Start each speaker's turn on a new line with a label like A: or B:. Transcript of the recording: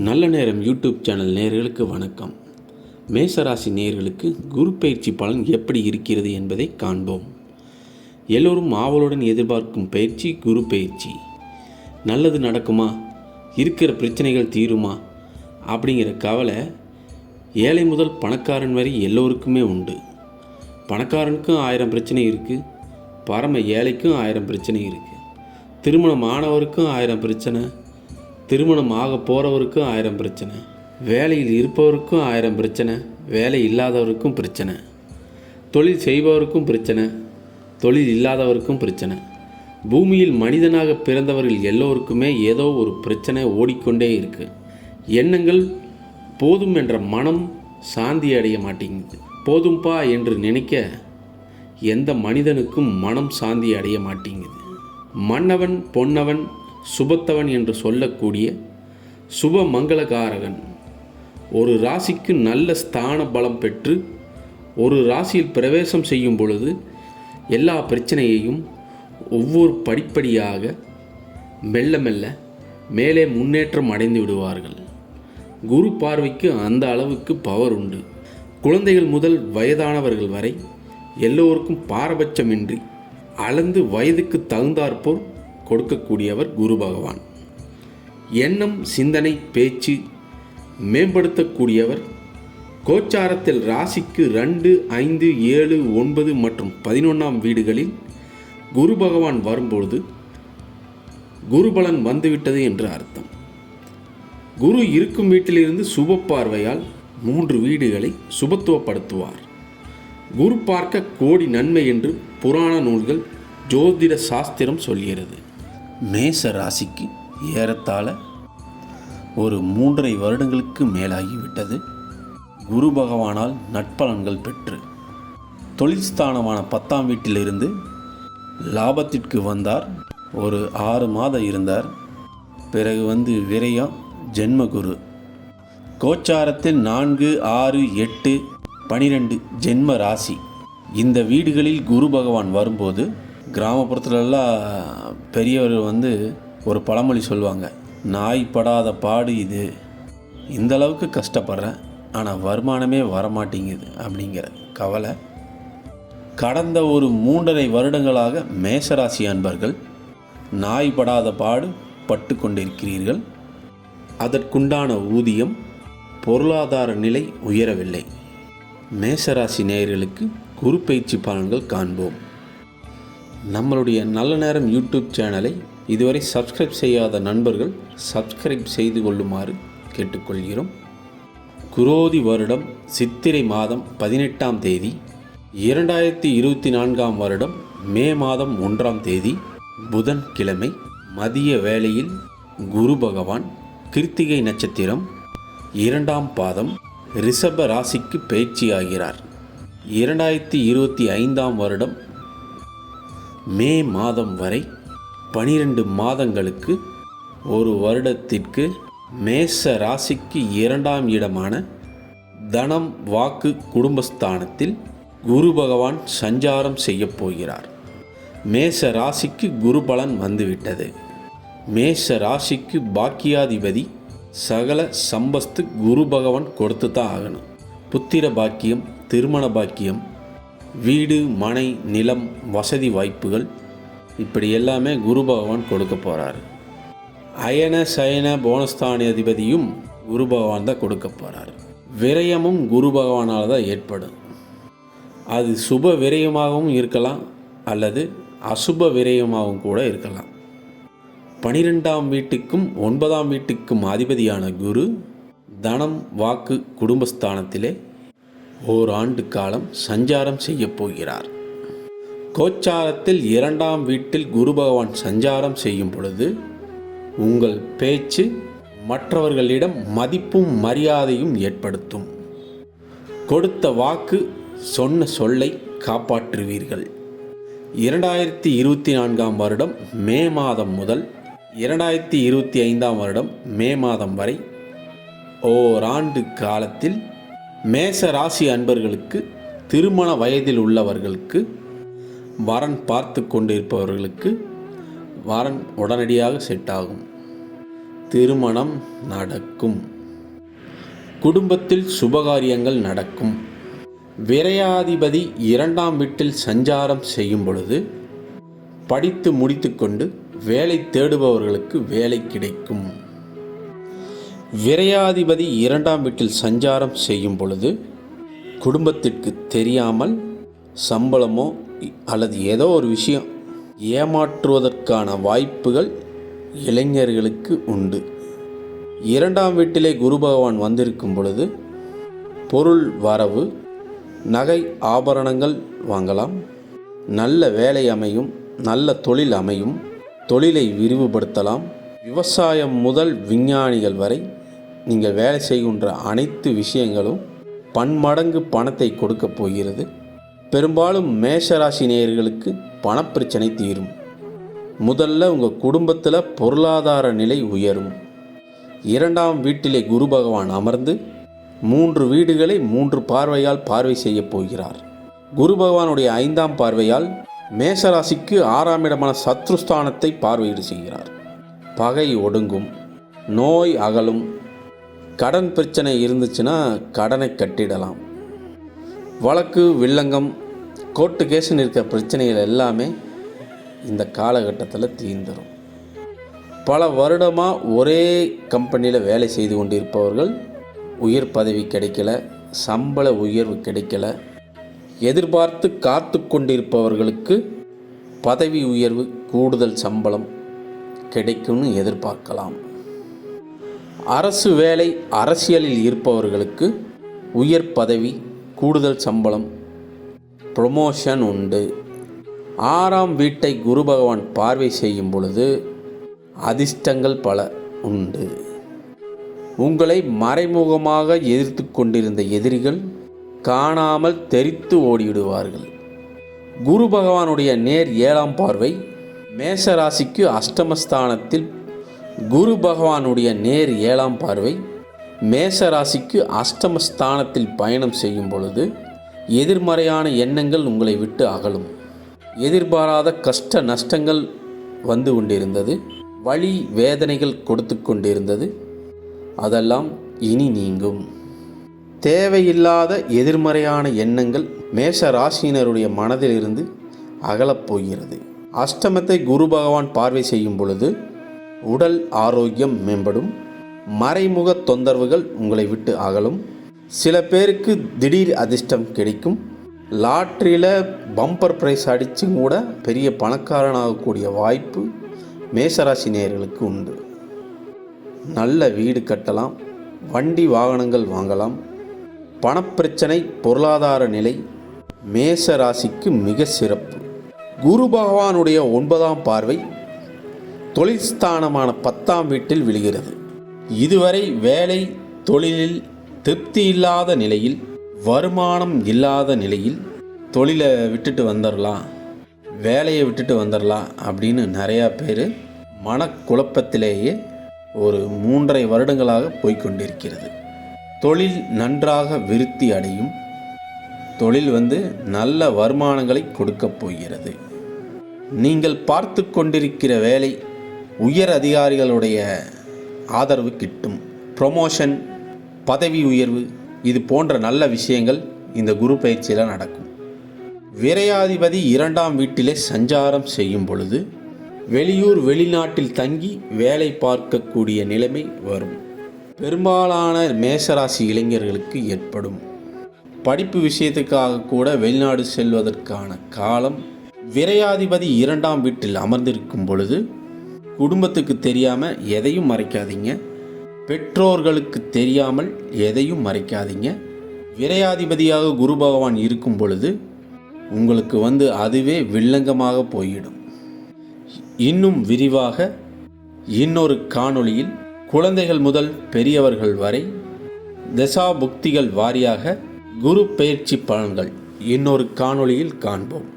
A: நல்ல நேரம் YouTube channel நேயர்களுக்கு வணக்கம். மேசராசி நேயர்களுக்கு குரு பயிற்சி பலன் எப்படி இருக்கிறது என்பதை காண்போம். எல்லோரும் ஆவலுடன் எதிர்பார்க்கும் பயிற்சி குரு பயிற்சி. நல்லது நடக்குமா? இருக்கிற பிரச்சனைகள் தீருமா? அப்படிங்கிற கவலை ஏழை முதல் பணக்காரன் வரை எல்லோருக்குமே உண்டு. பணக்காரனுக்கும் ஆயிரம் பிரச்சனை இருக்குது பரம ஏழைக்கும் ஆயிரம் பிரச்சனை இருக்குது திருமணம் ஆனவருக்கும் ஆயிரம் பிரச்சனை. திருமணம் ஆக போகிறவருக்கும் ஆயிரம் பிரச்சனை. வேலையில் இருப்பவருக்கும் ஆயிரம் பிரச்சனை. வேலை இல்லாதவருக்கும் பிரச்சனை. தொழில் செய்பவருக்கும் பிரச்சனை. தொழில் இல்லாதவருக்கும் பிரச்சனை. பூமியில் மனிதனாக பிறந்தவர்கள் எல்லோருக்குமே ஏதோ ஒரு பிரச்சனை ஓடிக்கொண்டே இருக்குது எண்ணங்கள் போதும் என்ற மனம் சாந்தி அடைய மாட்டேங்குது. போதும்பா என்று நினைக்க எந்த மனிதனுக்கும் மனம் சாந்தி அடைய மாட்டேங்குது. மன்னவன் பொன்னவன் சுபத்தவன் என்று சொல்லக்கூடிய சுப மங்களகாரகன் ஒரு ராசிக்கு நல்ல ஸ்தான பலம் பெற்று ஒரு ராசியில் பிரவேசம் செய்யும் பொழுது எல்லா பிரச்சனையையும் ஒவ்வொரு படிப்படியாக மெல்ல மெல்ல மேலே முன்னேற்றம் அடைந்து விடுவார்கள். குரு பார்வைக்கு அந்த அளவுக்கு பவர் உண்டு. குழந்தைகள் முதல் வயதானவர்கள் வரை எல்லோருக்கும் பாரபட்சமின்றி அளந்து வயதுக்கு தகுந்தாற்போல் கொடுக்கக்கூடியவர் குரு பகவான். எண்ணம் சிந்தனை பேச்சு மேம்படுத்தக்கூடியவர் கோச்சாரத்தில் ராசிக்கு ரெண்டு ஐந்து ஏழு ஒன்பது மற்றும் பதினொன்றாம் வீடுகளில் குரு பகவான் வரும்பொழுது குருபலன் வந்துவிட்டது என்று அர்த்தம். குரு இருக்கும் வீட்டிலிருந்து சுப பார்வையால் மூன்று வீடுகளை சுபத்துவப்படுத்துவார். குரு பார்க்க கோடி நன்மை என்று புராண நூல்கள் ஜோதிட சாஸ்திரம் சொல்கிறது. மேச ராசிக்கு ஏறத்தாழ ஒரு மூன்றரை வருடங்களுக்கு மேலாகிவிட்டது. குரு பகவானால் நட்பலன்கள் பெற்று தொழில் ஸ்தானமான பத்தாம் வீட்டிலிருந்து லாபத்திற்கு வந்தார். ஒரு ஆறு மாதம் இருந்தார். பிறகு வந்து விரயம் ஜென்மகுரு. கோச்சாரத்தில் நான்கு ஆறு எட்டு பனிரெண்டு ஜென்ம ராசி. இந்த வீடுகளில் குரு பகவான் வரும்போது கிராமப்புறத்துலலாம் பெரியவர் வந்து ஒரு பழமொழி சொல்லுவாங்க நாய் படாத பாடு இது. இந்த அளவுக்கு கஷ்டப்படுறேன் ஆனால் வருமானமே வரமாட்டேங்குது அப்படிங்கிற கவலை. கடந்த ஒரு மூன்றரை வருடங்களாக மேசராசி அன்பர்கள் நாய் படாத பாடு பட்டு கொண்டிருக்கிறீர்கள். அதற்குண்டான ஊதியம் பொருளாதார நிலை உயரவில்லை. மேசராசி நேயர்களுக்கு குரு பயிற்சி பலன்கள் காண்போம். நம்மளுடைய நல்ல நேரம் யூடியூப் சேனலை இதுவரை சப்ஸ்கிரைப் செய்யாத நண்பர்கள் சப்ஸ்கிரைப் செய்து கொள்ளுமாறு கேட்டுக்கொள்கிறோம். குரோதி வருடம் சித்திரை மாதம் பதினெட்டாம் தேதி இரண்டாயிரத்தி இருபத்தி நான்காம் வருடம் மே மாதம் ஒன்றாம் தேதி புதன் கிழமை மதிய வேளையில் குரு பகவான் கிருத்திகை நட்சத்திரம் இரண்டாம் பாதம் ரிஷப ராசிக்கு பயிற்சியாகிறார். இரண்டாயிரத்தி இருபத்தி ஐந்தாம் வருடம் மே மாதம் வரை பனிரெண்டு மாதங்களுக்கு ஒரு வருடத்திற்கு மேச ராசிக்கு இரண்டாம் இடமான தனம் வாக்கு குடும்பஸ்தானத்தில் குரு பகவான் சஞ்சாரம் செய்யப் போகிறார். மேச ராசிக்கு குரு பலன் வந்துவிட்டது. மேஷ ராசிக்கு பாக்கியாதிபதி சகல சம்பஸ்து குரு பகவான் கொடுத்து தான் ஆகணும். புத்திர பாக்கியம் திருமண பாக்கியம் வீடு மனை நிலம் வசதி வாய்ப்புகள் இப்படி எல்லாமே குரு பகவான் கொடுக்க போகிறார் அயன சயன போனஸ்தான அதிபதியும் குரு பகவான் தான் கொடுக்க போகிறார் விரயமும் குரு பகவானால் தான் ஏற்படும். அது சுப விரயமாகவும் இருக்கலாம் அல்லது அசுப விரயமாகவும் கூட இருக்கலாம். பனிரெண்டாம் வீட்டுக்கும் ஒன்பதாம் வீட்டுக்கும் அதிபதியான குரு தனம் வாக்கு குடும்பஸ்தானத்திலே ஓராண்டு காலம் சஞ்சாரம் செய்யப் போகிறார். கோச்சாரத்தில் இரண்டாம் வீட்டில் குரு பகவான் சஞ்சாரம் செய்யும் பொழுது உங்கள் பேச்சு மற்றவர்களிடம் மதிப்பும் மரியாதையும் ஏற்படுத்தும். கொடுத்த வாக்கு சொன்ன சொல்லை காப்பாற்றுவீர்கள். இரண்டாயிரத்தி இருபத்தி நான்காம் வருடம் மே மாதம் முதல் இரண்டாயிரத்தி இருபத்தி ஐந்தாம் வருடம் மே மாதம் வரை ஓராண்டு காலத்தில் மேச ராசி அன்பர்களுக்கு திருமண வயதில் உள்ளவர்களுக்கு வரன் பார்த்து கொண்டிருப்பவர்களுக்கு வரன் உடனடியாக செட் ஆகும். திருமணம் நடக்கும். குடும்பத்தில் சுபகாரியங்கள் நடக்கும். விரையாதிபதி இரண்டாம் வீட்டில் சஞ்சாரம் செய்யும் பொழுது படித்து முடித்துக்கொண்டு வேலை தேடுபவர்களுக்கு வேலை கிடைக்கும். விரையாதிபதி இரண்டாம் வீட்டில் சஞ்சாரம் செய்யும் பொழுது குடும்பத்திற்கு தெரியாமல் சம்பளமோ அல்லது ஏதோ ஒரு விஷயம் ஏமாற்றுவதற்கான வாய்ப்புகள் இளைஞர்களுக்கு உண்டு. இரண்டாம் வீட்டிலே குரு பகவான் வந்திருக்கும் பொழுது பொருள் வரவு நகை ஆபரணங்கள் வாங்கலாம் நல்ல வேலை அமையும் நல்ல தொழில் அமையும் தொழிலை விரிவுபடுத்தலாம். விவசாயம் முதல் விஞ்ஞானிகள் வரை நீங்கள் வேலை செய்கின்ற அனைத்து விஷயங்களும் பன்மடங்கு பணத்தை கொடுக்கப் போகிறது. பெரும்பாலும் மேஷராசி நேயர்களுக்கு பணப்பிரச்சனை தீரும். முதல்ல உங்கள் குடும்பத்தில் பொருளாதார நிலை உயரும். இரண்டாம் வீட்டிலே குரு பகவான் அமர்ந்து மூன்று வீடுகளை மூன்று பார்வையால் பார்வை செய்யப் போகிறார். குரு பகவானுடைய ஐந்தாம் பார்வையால் மேஷராசிக்கு ஆறாம் இடமான சத்ருஸ்தானத்தை பார்வையீடு செய்கிறார். பகை ஒடுங்கும் நோய் அகலும் கடன் பிரச்சனை இருந்துச்சுன்னா கடனை கட்டிடலாம். வழக்கு வில்லங்கம் கோர்ட்டு கேஸ்னு இருக்க பிரச்சனைகள் எல்லாமே இந்த காலகட்டத்தில் தீர்ந்துடும் பல வருடமாக ஒரே கம்பெனியில் வேலை செய்து கொண்டிருப்பவர்கள் உயர் பதவி கிடைக்கல சம்பள உயர்வு கிடைக்கல எதிர்பார்த்து காத்து கொண்டிருப்பவர்களுக்கு பதவி உயர்வு கூடுதல் சம்பளம் கிடைக்கும்னு எதிர்பார்க்கலாம். அரசு வேலை அரசியலில் இருப்பவர்களுக்கு உயர் பதவி கூடுதல் சம்பளம் ப்ரொமோஷன் உண்டு. ஆறாம் வீட்டை குரு பகவான் பார்வை செய்யும் பொழுது அதிர்ஷ்டங்கள் பல உண்டு. உங்களை மறைமுகமாக எதிர்த்து கொண்டிருந்த எதிரிகள் காணாமல் தெரித்து ஓடிவிடுவார்கள். குரு பகவானுடைய நேர் ஏழாம் பார்வை மேஷராசிக்கு அஷ்டமஸ்தானத்தில் குரு பகவானுடைய நேர் ஏழாம் பார்வை மேச ராசிக்கு அஷ்டமஸ்தானத்தில் பயணம் செய்யும் பொழுது எதிர்மறையான எண்ணங்கள் உங்களை விட்டு அகலும். எதிர்பாராத கஷ்ட நஷ்டங்கள் வந்து கொண்டிருந்தது. வழி வேதனைகள் கொடுத்து கொண்டிருந்தது. அதெல்லாம் இனி நீங்கும். தேவையில்லாத எதிர்மறையான எண்ணங்கள் மேஷ ராசியினருடைய மனதிலிருந்து அகலப் போகிறது. அஷ்டமத்தை குரு பகவான் பார்வை செய்யும் பொழுது உடல் ஆரோக்கியம் மேம்படும். மறைமுக தொந்தரவுகள் உங்களை விட்டு அகலும். சில பேருக்கு திடீர் அதிர்ஷ்டம் கிடைக்கும். லாட்ரியில் பம்பர் ப்ரைஸ் அடித்து கூட பெரிய பணக்காரனாகக்கூடிய வாய்ப்பு மேசராசி நேயர்களுக்கு உண்டு. நல்ல வீடு கட்டலாம் வண்டி வாகனங்கள் வாங்கலாம். பணப்பிரச்சனை பொருளாதார நிலை மேச ராசிக்கு மிக சிறப்பு. குரு பகவானுடைய ஒன்பதாம் பார்வை தொழிற்ஸ்தானமான பத்தாம் வீட்டில் விழுகிறது. இதுவரை வேலை தொழிலில் திருப்தி இல்லாத நிலையில் வருமானம் இல்லாத நிலையில் தொழிலை விட்டுட்டு வந்துடலாம் வேலையை விட்டுட்டு வந்துடலாம் அப்படின்னு நிறையா பேர் மனக்குழப்பத்திலேயே ஒரு மூன்றரை வருடங்களாக போய்க்கொண்டிருக்கிறது. தொழில் நன்றாக விருத்தி அடையும். தொழில் வந்து நல்ல வருமானங்களை கொடுக்கப் போகிறது. நீங்கள் பார்த்து கொண்டிருக்கிற வேலை உயர் அதிகாரிகளுடைய ஆதரவு கிட்டும். ப்ரொமோஷன் பதவி உயர்வு இது போன்ற நல்ல விஷயங்கள் இந்த குரு பயிற்சியில் நடக்கும். விரையாதிபதி இரண்டாம் வீட்டிலே சஞ்சாரம் செய்யும் பொழுது வெளியூர் வெளிநாட்டில் தங்கி வேலை பார்க்கக்கூடிய நிலைமை வரும். பெரும்பாலான மேசராசி இளைஞர்களுக்கு ஏற்படும். படிப்பு விஷயத்துக்காக கூட வெளிநாடு செல்வதற்கான காலம் விரையாதிபதி இரண்டாம் வீட்டில் அமர்ந்திருக்கும் பொழுது குடும்பத்துக்கு தெரியாமல் எதையும் மறைக்காதீங்க. பெற்றோர்களுக்கு தெரியாமல் எதையும் மறைக்காதீங்க. விரையாதிபதியாக குரு பகவான் இருக்கும் பொழுது உங்களுக்கு வந்து அதுவே வில்லங்கமாக போயிடும். இன்னும் விரிவாக இன்னொரு காணொளியில் குழந்தைகள் முதல் பெரியவர்கள் வரை தசா புக்திகள் வாரியாக குரு பயிற்சி பலன்கள் இன்னொரு காணொளியில் காண்போம்.